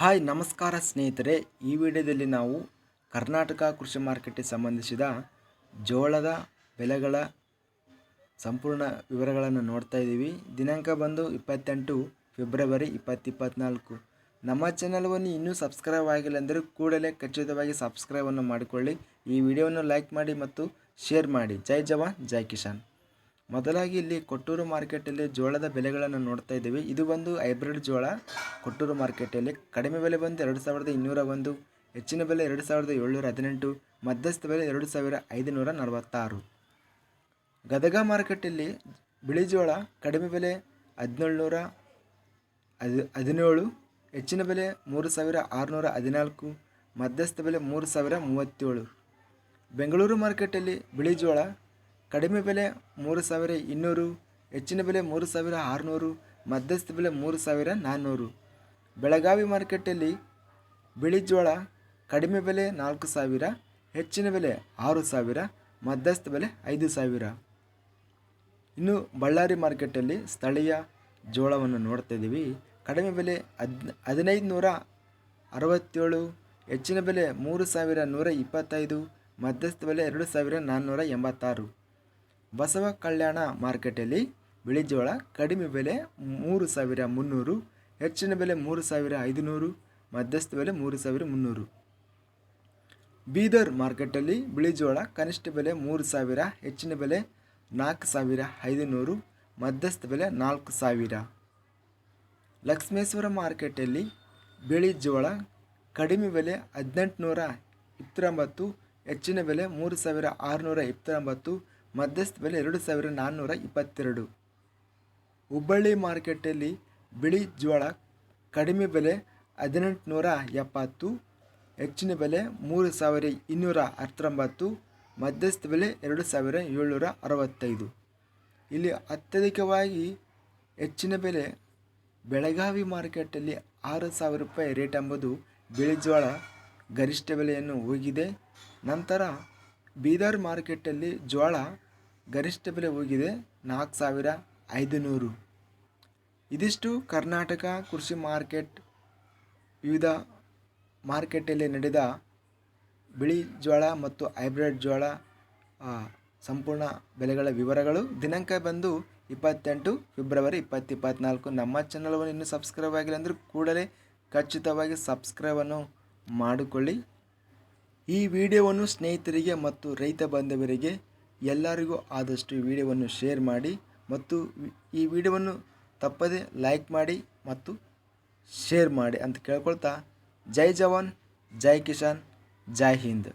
Hi, ನಮಸ್ಕಾರ ಸ್ನೇಹಿತರೆ. ಈ ವಿಡಿಯೋದಲ್ಲಿ ನಾವು ಕರ್ನಾಟಕ ಕೃಷಿ ಮಾರುಕಟ್ಟೆಗೆ ಸಂಬಂಧಿಸಿದ ಜೋಳದ ಬೆಲೆಗಳ ಸಂಪೂರ್ಣ ವಿವರಗಳನ್ನು ನೋಡ್ತಾ ಇದ್ದೀವಿ. ದಿನಾಂಕ ಬಂದು ಇಪ್ಪತ್ತೆಂಟು ಫೆಬ್ರವರಿ ಇಪ್ಪತ್ತು ಇಪ್ಪತ್ತ್ನಾಲ್ಕು ನಮ್ಮ ಚಾನಲ್ವನ್ನು ಇನ್ನೂ ಸಬ್ಸ್ಕ್ರೈಬ್ ಆಗಿಲ್ಲ ಅಂದರೆ ಕೂಡಲೇ ಖಚಿತವಾಗಿ ಸಬ್ಸ್ಕ್ರೈಬನ್ನು ಮಾಡಿಕೊಳ್ಳಿ. ಈ ವಿಡಿಯೋವನ್ನು ಲೈಕ್ ಮಾಡಿ ಮತ್ತು ಶೇರ್ ಮಾಡಿ. ಜೈ ಜವಾನ್, ಜೈ ಕಿಸಾನ್. ಮೊದಲಾಗಿ ಇಲ್ಲಿ ಕೊಟ್ಟೂರು ಮಾರ್ಕೆಟಲ್ಲಿ ಜೋಳದ ಬೆಲೆಗಳನ್ನು ನೋಡ್ತಾ ಇದ್ದೀವಿ. ಇದು ಒಂದು ಹೈಬ್ರಿಡ್ ಜೋಳ ಕೊಟ್ಟೂರು ಮಾರ್ಕೆಟಲ್ಲಿ ಕಡಿಮೆ ಬೆಲೆ ಬಂದು ಎರಡು ಸಾವಿರದ ಇನ್ನೂರ ಒಂದು, ಹೆಚ್ಚಿನ ಬೆಲೆ ಎರಡು ಸಾವಿರದ ಏಳ್ನೂರ ಹದಿನೆಂಟು, ಮಧ್ಯಸ್ಥ ಬೆಲೆ ಎರಡು ಸಾವಿರ ಐದುನೂರ ನಲವತ್ತಾರು. ಗದಗ ಮಾರ್ಕೆಟಲ್ಲಿ ಬಿಳಿ ಜೋಳ ಕಡಿಮೆ ಬೆಲೆ ಹದಿನೇಳುನೂರ ಹದಿ, ಹದಿನೇಳು, ಹೆಚ್ಚಿನ ಬೆಲೆ ಮೂರು ಸಾವಿರ ಆರುನೂರ ಹದಿನಾಲ್ಕು, ಮಧ್ಯಸ್ಥ ಬೆಲೆ ಮೂರು ಸಾವಿರ ಮೂವತ್ತೇಳು. ಬೆಂಗಳೂರು ಮಾರ್ಕೆಟಲ್ಲಿ ಬಿಳಿ ಜೋಳ ಕಡಿಮೆ ಬೆಲೆ ಮೂರು ಸಾವಿರ ಇನ್ನೂರು, ಹೆಚ್ಚಿನ ಬೆಲೆ ಮೂರು ಸಾವಿರ ಆರುನೂರು, ಮಧ್ಯಸ್ಥ ಬೆಲೆ ಮೂರು ಸಾವಿರ ನಾನ್ನೂರು. ಬೆಳಗಾವಿ ಮಾರ್ಕೆಟಲ್ಲಿ ಬಿಳಿ ಜೋಳ ಕಡಿಮೆ ಬೆಲೆ ನಾಲ್ಕು ಸಾವಿರ, ಹೆಚ್ಚಿನ ಬೆಲೆ ಆರು ಸಾವಿರ, ಮಧ್ಯಸ್ಥ ಬೆಲೆ ಐದು ಸಾವಿರ. ಇನ್ನು ಬಳ್ಳಾರಿ ಮಾರ್ಕೆಟಲ್ಲಿ ಸ್ಥಳೀಯ ಜೋಳವನ್ನು ನೋಡ್ತಾ ಇದ್ದೀವಿ. ಕಡಿಮೆ ಬೆಲೆ ಹದ್ ಹದಿನೈದು ನೂರ ಅರವತ್ತೇಳು, ಹೆಚ್ಚಿನ ಬೆಲೆ ಮೂರು ಸಾವಿರ ನೂರ ಇಪ್ಪತ್ತೈದು, ಮಧ್ಯಸ್ಥ ಬೆಲೆ ಎರಡು ಸಾವಿರ ನಾನ್ನೂರ ಎಂಬತ್ತಾರು. ಬಸವ ಕಲ್ಯಾಣ ಮಾರ್ಕೆಟಲ್ಲಿ ಬಿಳಿ ಜೋಳ ಕಡಿಮೆ ಬೆಲೆ ಮೂರು ಸಾವಿರ ಮುನ್ನೂರು, ಹೆಚ್ಚಿನ ಬೆಲೆ ಮೂರು ಸಾವಿರ ಐದುನೂರು, ಮಧ್ಯಸ್ಥ ಬೆಲೆ ಮೂರು ಸಾವಿರ ಮುನ್ನೂರು. ಬೀದರ್ ಮಾರ್ಕೆಟಲ್ಲಿ ಬಿಳಿ ಜೋಳ ಕನಿಷ್ಠ ಬೆಲೆ ಮೂರು ಸಾವಿರ, ಹೆಚ್ಚಿನ ಬೆಲೆ ನಾಲ್ಕು ಸಾವಿರ ಐದುನೂರು, ಮಧ್ಯಸ್ಥ ಬೆಲೆ ನಾಲ್ಕು ಸಾವಿರ. ಲಕ್ಷ್ಮೇಶ್ವರ ಮಾರ್ಕೆಟಲ್ಲಿ ಬಿಳಿ ಜೋಳ ಕಡಿಮೆ ಬೆಲೆ ಹದಿನೆಂಟುನೂರ ಇಪ್ಪತ್ತೊಂಬತ್ತು, ಹೆಚ್ಚಿನ ಬೆಲೆ ಮೂರು ಸಾವಿರ ಆರುನೂರ ಇಪ್ಪತ್ತೊಂಬತ್ತು ಮಧ್ಯಸ್ಥ ಬೆಲೆ ಎರಡು ಸಾವಿರ ನಾನ್ನೂರ ಇಪ್ಪತ್ತೆರಡು. ಹುಬ್ಬಳ್ಳಿ ಮಾರ್ಕೆಟಲ್ಲಿ ಬಿಳಿ ಜೋಳ ಕಡಿಮೆ ಬೆಲೆ ಹದಿನೆಂಟುನೂರ ಎಪ್ಪತ್ತು, ಹೆಚ್ಚಿನ ಬೆಲೆ ಮೂರು ಸಾವಿರ ಇನ್ನೂರ ಹತ್ತೊಂಬತ್ತು, ಮಧ್ಯಸ್ಥ ಬೆಲೆ ಎರಡು ಸಾವಿರ ಏಳ್ನೂರ ಅರವತ್ತೈದು. ಇಲ್ಲಿ ಅತ್ಯಧಿಕವಾಗಿ ಹೆಚ್ಚಿನ ಬೆಲೆ ಬೆಳಗಾವಿ ಮಾರ್ಕೆಟಲ್ಲಿ ಆರು ಸಾವಿರ ರೂಪಾಯಿ ರೇಟ್ ಎಂಬುದು ಬಿಳಿ ಜೋಳ ಗರಿಷ್ಠ ಬೆಲೆಯನ್ನು ಹೋಗಿದೆ. ನಂತರ ಬೀದರ್ ಮಾರ್ಕೆಟಲ್ಲಿ ಜೋಳ ಗರಿಷ್ಠ ಬೆಲೆ ಹೋಗಿದೆ ನಾಲ್ಕು ಸಾವಿರ ಐದುನೂರು. ಇದಿಷ್ಟು ಕರ್ನಾಟಕ ಕೃಷಿ ಮಾರ್ಕೆಟ್, ವಿವಿಧ ಮಾರ್ಕೆಟಲ್ಲಿ ನಡೆದ ಬಿಳಿ ಜೋಳ ಮತ್ತು ಹೈಬ್ರಿಡ್ ಜೋಳ ಸಂಪೂರ್ಣ ಬೆಲೆಗಳ ವಿವರಗಳು ದಿನಾಂಕ ಬಂದು ಇಪ್ಪತ್ತೆಂಟು ಫೆಬ್ರವರಿ ಇಪ್ಪತ್ತು ಇಪ್ಪತ್ತ್ನಾಲ್ಕು ನಮ್ಮ ಚಾನಲ್ವನ್ನು ಇನ್ನೂ ಸಬ್ಸ್ಕ್ರೈಬ್ ಆಗಿಲ್ಲ ಅಂದರೆ ಕೂಡಲೇ ಖಚಿತವಾಗಿ ಸಬ್ಸ್ಕ್ರೈಬನ್ನು ಮಾಡಿಕೊಳ್ಳಿ. ಈ ವಿಡಿಯೋವನ್ನು ಸ್ನೇಹಿತರಿಗೆ ಮತ್ತು ರೈತ ಬಾಂಧವರಿಗೆ ಎಲ್ಲರಿಗೂ ಆದಷ್ಟು ವಿಡಿಯೋವನ್ನು ಶೇರ್ ಮಾಡಿ ಮತ್ತು ಈ ವಿಡಿಯೋವನ್ನು ತಪ್ಪದೇ ಲೈಕ್ ಮಾಡಿ ಮತ್ತು ಶೇರ್ ಮಾಡಿ ಅಂತ ಕೇಳ್ಕೊಳ್ತಾ ಜೈ ಜವಾನ್, ಜೈ ಕಿಸಾನ್, ಜೈ ಹಿಂದ್.